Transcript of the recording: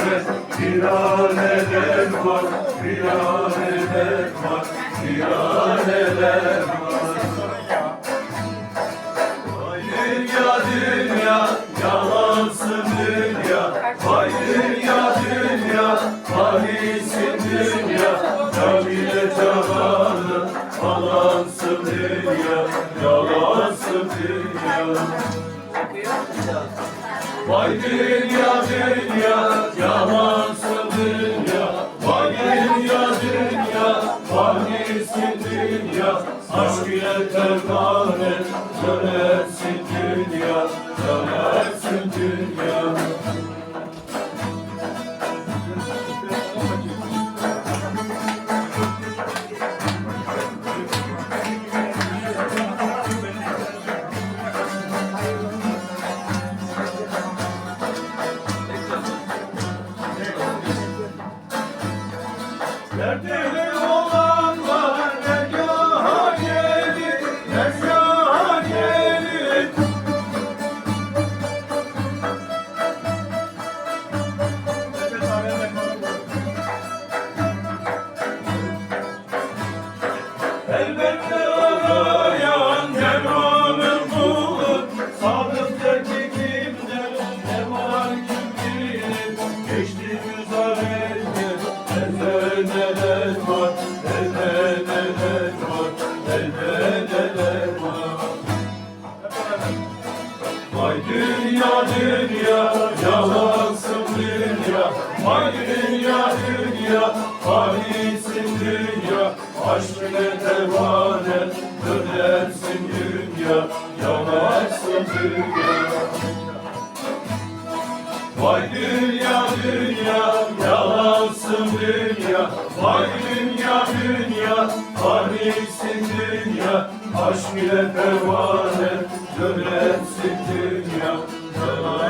etmez Viraneler var Viraneler var Viraneler var Vay dünya Yalansın dünya Vay dünya dünya Fanisin dünya Camile cahanı Yalansın dünya Yalansın dünya Vay dünya dünya Aşk ile terkane Dönersin dünya Dönersin dünya. Dertli neler var, elde neler var, elde neler var. Vay dünya dünya yalansın dünya Vay dünya dünya fanisin dünya Aşk ile pervane dönersin dünya Yalansın dünya Vay dünya dünya yalansın dünya Vay dünya dünya fanisin dünya Aşk ile pervane dönersin dünya. Yalansın